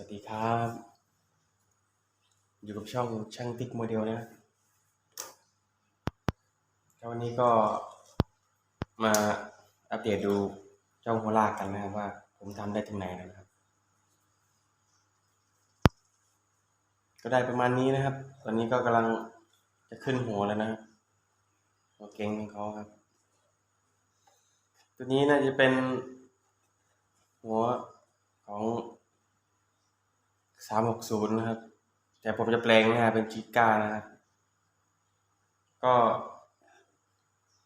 วัสดีครับ อยู่กับช่องช่างติ๊กโมเดลนะแล้ววันนี้ก็มาอัปเดตดูเจ้าโฮลากกันนะครับว่า ผมทำได้ถึงไหนนะครับ ก็ได้ประมาณนี้นะครับ ตอนนี้ก็กำลังจะขึ้นหัวแล้วนะหัวเก่งของเขาครับ ตัวนี้น่าจะเป็นหัวของ สามหกศูนย์นะครับ แต่ผมจะแปลงหน้าเป็นจิก้านะครับ ก็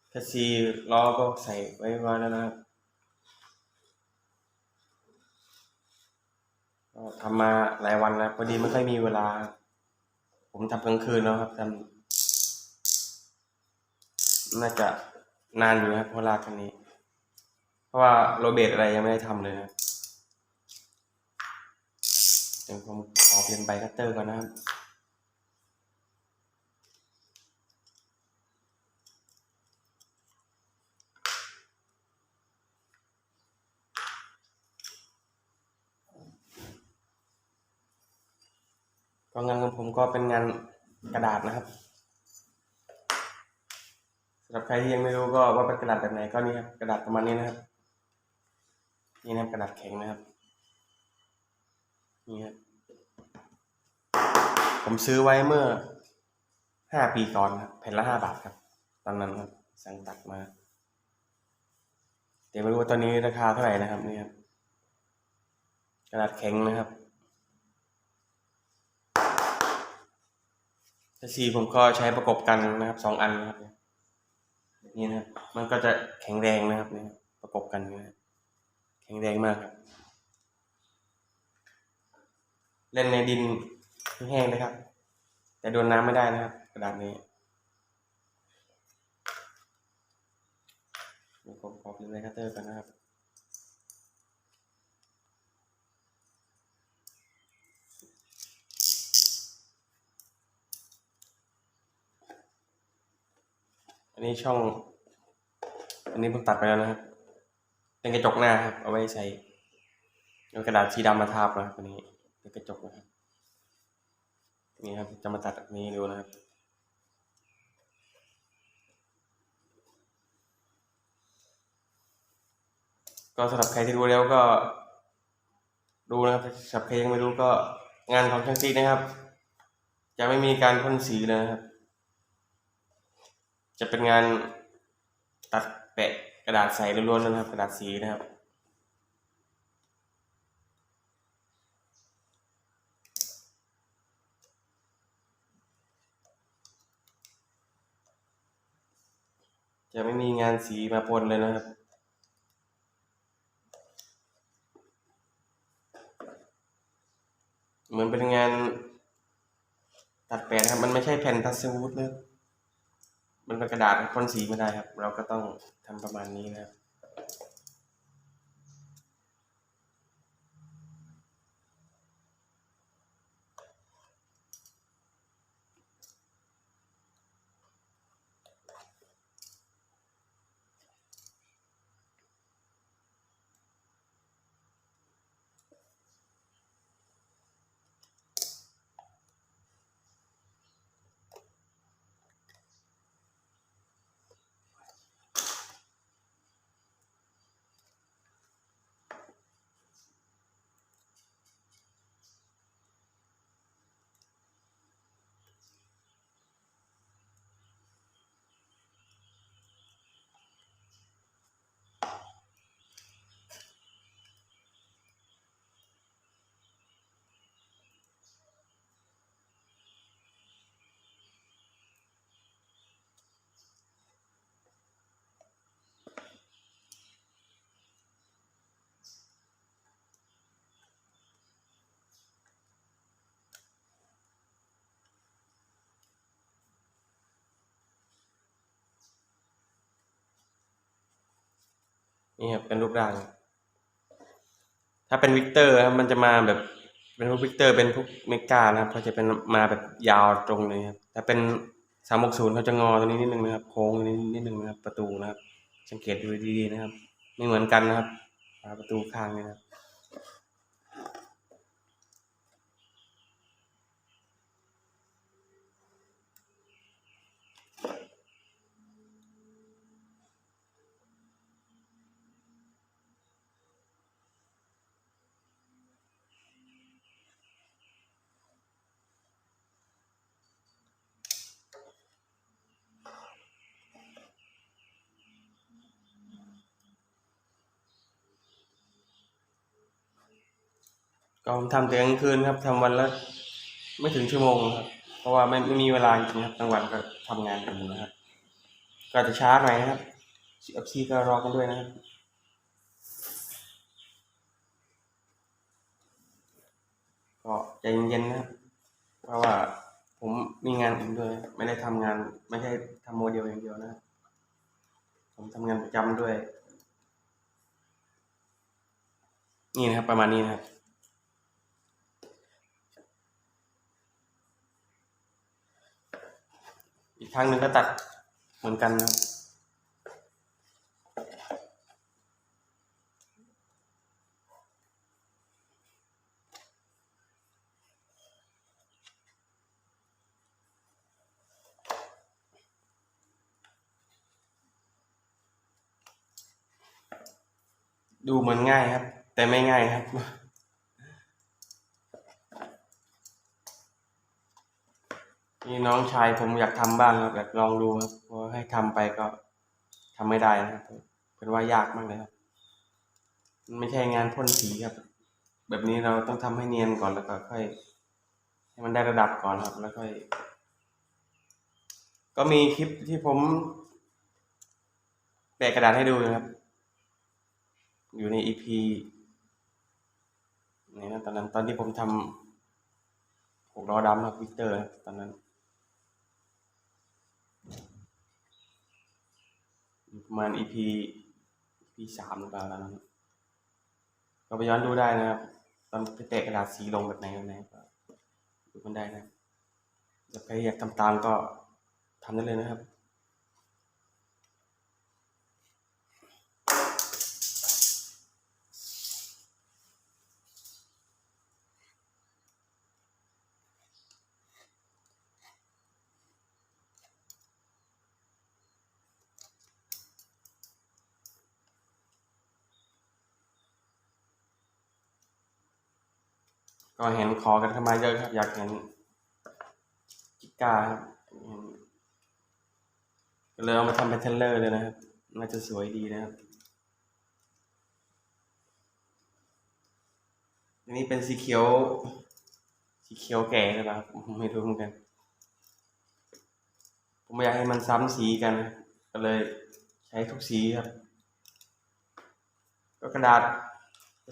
แคสซีล้อก็ใส่ไว้ไว้แล้วนะครับ ก็ทำมาหลายวันแล้วพอดีไม่ค่อยมีเวลา ผมทำกลางคืนแล้วครับทำน่าจะนานอยู่ครับเพราะลาคันนี้ เพราะว่าโรเบตอะไรยังไม่ได้ทำเลยครับ ดี๋ยวผมขอเปลี่ยนใบคัตเตอร์ก่อนนะครับก็งานของผมก็เป็นงานกระดาษนะครับสำหรับใครที่ยังไม่รู้ก็ว่าเป็นกระดาษแบบไหนก็นี่ครับกระดาษประมาณนี้นะครับ นี่นะครับกระดาษแข็งนะครับ นี่ครับผมซื้อไว้เมื่อห้าปีก่อนครับแผ่นละห้าบาทครับ ตอนนั้นครับสั่งตัดมา เดี๋ยวไม่รู้ว่าตอนนี้ราคาเท่าไหร่นะครับนี่ครับกระดาษแข็งนะครับแท็สีผมก็ใช้ประกบกันนะครับสองอันนะครับนี่นะครับ มันก็จะแข็งแรงนะครับนี่ครับประกบกันนะครับแข็งแรงมากครับ เล่นในดินแห้งนะครับ แต่โดนน้ำไม่ได้นะครับ กระดาษนี้เดี๋ยวผมขอพิมพ์ในคัตเตอร์กันนะครับอันนี้ช่อง อันนี้ผมตัดไปแล้วนะครับเป็นกระจกหน้าครับ เอาไว้ใส่เอากระดาษสีดำมาทาบนะครับอันนี้ เป็นกระจกนะครับนี่ครับจะมาตัดนนี้ดูนะครับก็สำหรับใครที่รู้แล้วก็ ดูนะครับสำหรับใครยังไม่รู้ก็งานของช่างติ๊กนะครับ จะไม่มีการพ่นสีเลยนะครับ จะเป็นงานตัดแปะกระดาษใสล้วนๆนะครับ กระดาษสีนะครับ จะไม่มีงานสีมาปนเลยนะครับ เหมือนเป็นงานตัดแปะนะครับ มันไม่ใช่แผ่นทัสวูดนะครับมันเป็นกระดาษพ่นสีไม่ได้ครับ เราก็ต้องทำประมาณนี้นะครับ นี่ครับเป็นรูปร่าง ถ้าเป็นวิกเตอร์ครับมันจะมาแบบเป็นพวกวิกเตอร์เป็นพวกเมกานะครับเขาจะเป็นมาแบบยาวตรงเลยครับแต่เป็นสามหกศูนย์เขาจะงอตรงนี้นิดนึงนะครับ โค้งตรงนี้นิดนึงนะครับ ประตูนะครับ สังเกตดูดีๆนะครับ ไม่เหมือนกันนะครับ ประตูข้างนะครับ ก็ผมทำแต่กลางคืนครับทำวันละไม่ถึงชั่วโมงครับ เพราะว่าไม่ไม่มีเวลาจริงครับกลางวันก็ทำงานกันนะครับ ก็จะช้าหน่อยนะครับเอฟซีก็รอกันด้วยนะครับก็ใจเย็นๆนะครับเพราะว่าผมมีงานอื่นด้วย ไม่ได้ทำงาน ไม่ใช่ทำโมเดลอย่างเดียวนะครับผมทำงานประจำด้วย นี่นะครับ ประมาณนี้นะครับ อีกครั้งหนึ่งก็ตัดเหมือนกันนะครับดูเหมือนง่ายครับ แต่ไม่ง่ายครับ นี่น้องชายผมอยากทำบ้างครับอยากลองดูครับเพราะให้ทำไปก็ทำไม่ได้นะครับเป็นว่ายากมากเลยครับมันไม่ใช่งานพ่นสีครับ แบบนี้เราต้องทำให้เนียนก่อนแล้วก็ค่อย ให้มันได้ระดับก่อนครับ แล้วค่อย ก็มีคลิปที่ผมแปะกระดาษให้ดูนะครับ อยู่ในอีพีนี่นะตอนนั้นตอนที่ผมทำหกล้อดำครับวิกเตอร์ ตอนนั้นอยู่ ประมาณอีพีสามหรือเปล่าตอนนั้นก็ไปย้อนดูได้นะครับ ตอนไปแตะกระดาษสีลงแบบไหนแบบไหนก็ดูมันได้นะ จะใครอยากทำตามก็ทำได้เลยนะครับ ก็เห็นขอกันเข้ามาเยอะครับ อยากเห็นจิก้าครับเห็นก็เลยเอามาทำเป็นเทเลอร์เลยนะครับน่าจะสวยดีนะครับอันนี้เป็นสีเขียว สีเขียวแก่นะครับ ไม่รู้เหมือนกัน ผมไม่อยากให้มันซ้ำสีกัน ก็เลยใช้ทุกสีครับ ก็กระดาษ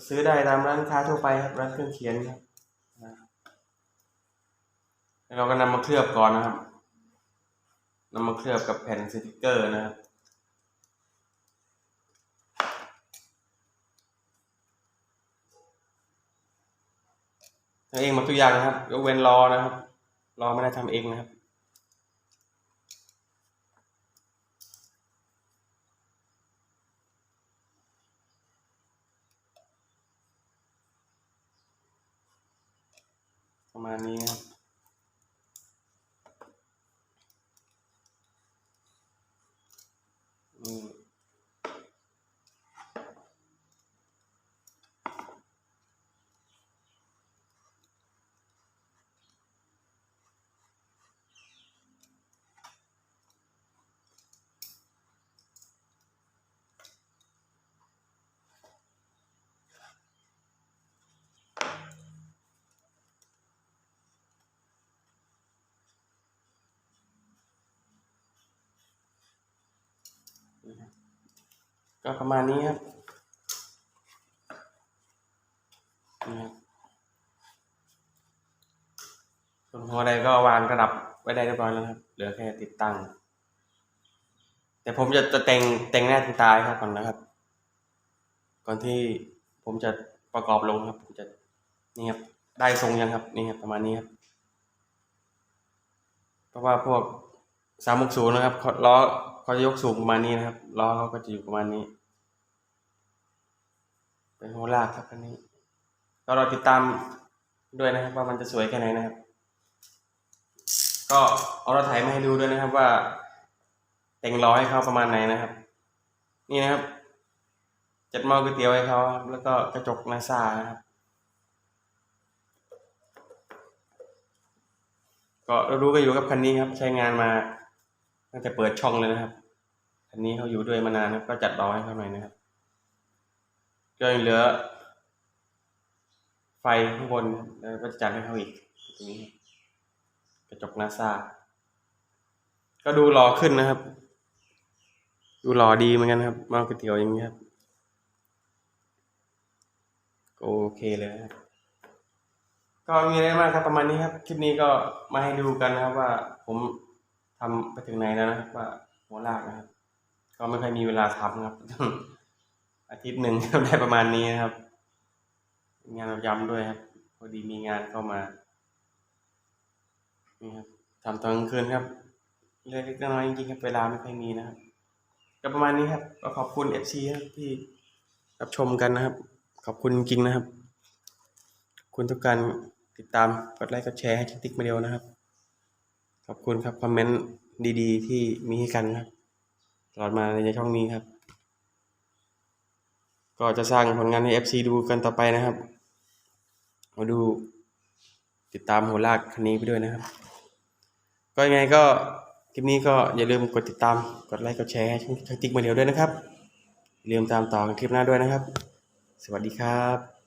ซื้อได้ตามร้านค้าทั่วไปครับร้านเครื่องเขียนครับ เราก็นำมาเคลือบก่อนนะครับนำมาเคลือบกับแผ่นสติกเกอร์นะครับทำเองมดทุกอย่างนะครับยกเว้นรอนะครับ รอไม่ได้ทำเองนะครับประมาณนี้ครับ อืม ก็ประมาณนี้ครับส่วนหัวใดก็วางระดับไว้ได้เรียบร้อยแล้วครับ เหลือแค่ติดตั้ง แต่ผมจะจะแต่งแต่งหน้าแต่งตาให้เขาก่อนนะครับ ก่อนที่ผมจะประกอบลงครับผมจะนี่ครับได้ทรงยังครับนี่ครับประมาณนี้ครับ เพราะว่าพวกสามหกศูนย์นะครับล้อ เขาจะยกสูงประมาณนี้นะครับล้อเขาก็จะอยู่ประมาณนี้ เป็นโฮลากครับอันนี้ก็เราติดตามด้วยนะครับ ว่ามันจะสวยแค่ไหนนะครับ ก็เอาเราถ่ายมาให้ดูด้วยนะครับว่า แต่งล้อให้เขาประมาณไหนนะครับ นี่นะครับ จัดหม้อก๋วยเตี๋ยวให้เขาครับแล้วก็กระจกนาซาครับก็เรารู้กันอยู่กับคันนี้ครับ ใช้งานมา ตั้งแต่เปิดช่องเลยนะครับคันนี้เขาอยู่ด้วยมานานก็จัดล้อให้เขาหน่อยนะครับก็ยังเหลือ ไฟข้างบนแล้วก็จะจัดให้เขาอีกตรงนี้กระจกนาซาก็ดูหล่อขึ้นนะครับ ดูหล่อดีเหมือนกันครับมาก๋วยเตี๋ยวอย่างนี้ครับโอเคเลยครับก็มีอะไรมากครับประมาณนี้ครับ คลิปนี้ก็มาให้ดูกันนะครับว่าผม ทำไปถึงไหนแล้วนะครับว่าหัวลากนะครับ ก็ไม่ค่อยมีเวลาทำครับ อาทิตย์หนึ่งได้ประมาณนี้นะครับ งานประจำด้วยครับ พอดีมีงานเข้ามานี่ครับทำตอนกลางคืนครับเล็กๆน้อยๆจริงๆครับเวลาไม่ค่อยมีนะครับ ก็ประมาณนี้ครับก็ขอบคุณเอฟซีครับที่รับชมกันนะครับ ขอบคุณจริงๆนะครับขอบคุณทุกการติดตามกดไลค์กดแชร์ให้ชิติ๊กมาเดียวนะครับ ขอบคุณครับคอมเมนต์ดีๆ ที่มีให้กันครับตลอดมาในช่องนี้ครับ ก็จะสร้างผลงานให้ FC ดูกันต่อไปนะครับมาดูติดตามหัวลากคันนี้ไปด้วยนะครับ ก็ยังไงก็คลิปนี้ก็อย่าลืมกดติดตามกดไลค์กดแชร์ให้ช่องติ๊กมาเดียวด้วยนะครับอย่าลืมตามต่อกันคลิปหน้าด้วยนะครับ สวัสดีครับ